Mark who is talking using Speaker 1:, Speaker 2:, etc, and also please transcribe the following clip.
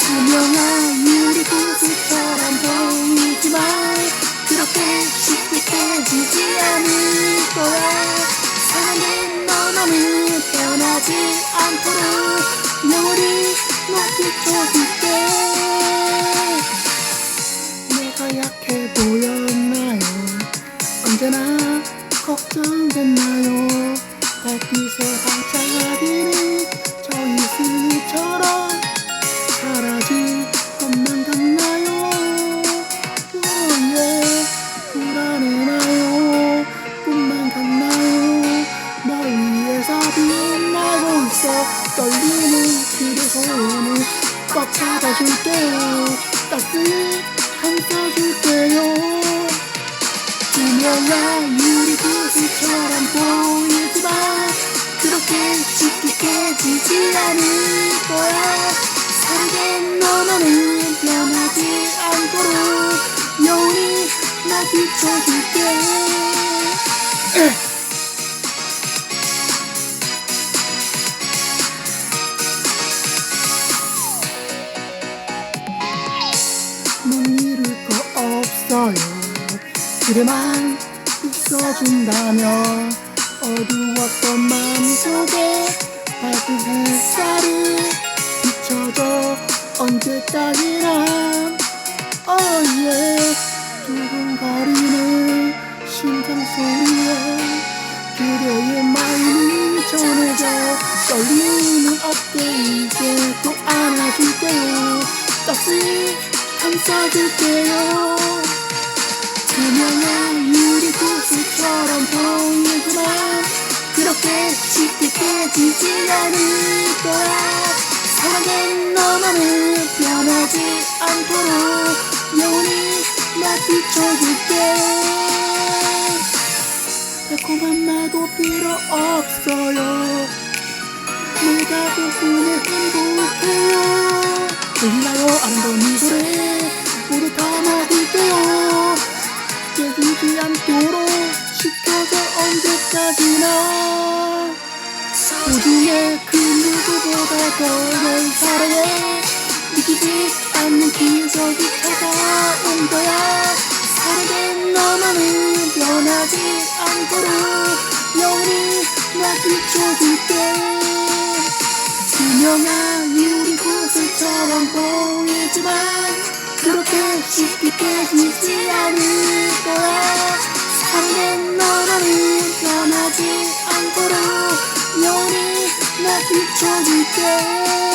Speaker 1: 투명한 유리 구슬처럼 보이지만 그렇게 쉽게 깨지지 않을 거야. 사랑의 너만은 변하지 않도록. 영원히 너 비춰줄게 내 걱정됐나요 달빛에 반짝이는 저 이슬처럼 사라질 것만 같나요? 오예 불안해나요. 꿈만 같나요? 널 위해서 빛나고 있어. 떨리는 그대 손을 꽉 잡아줄게요. 따스히 감싸줄게요. 투명한 유리 구슬처럼 보이 않을 거야. 사랑의 너만은 변하지 않도록 영원히 나 비춰줄게. 그대만 있어준다면 어두웠던 마음속에 밝은 햇살이 비춰줘 언제까지나 어예. 두근거리는 심장 소리에 그대의 마음이 전해져 떨리는 어깨 이제 또 안아줄게요. 따스히 감싸줄게요 깨지지 않을 거야. 사랑의 너만은 변하지 않도록 영원히 나 비춰줄게. 달콤한 말도 필요 없어요. 내가 덕분에 행복해요. 들리나요 아름다운 미소를 소중해 그 누구보다 더널 사랑해 느끼지 않는 기적이 찾아온 거야. 사랑의 너만은 변하지 않도록 영원히 나 비춰줄게 투명한 유리 구슬처럼 보이지만 그렇게 쉽게 깨지지 않을 변하지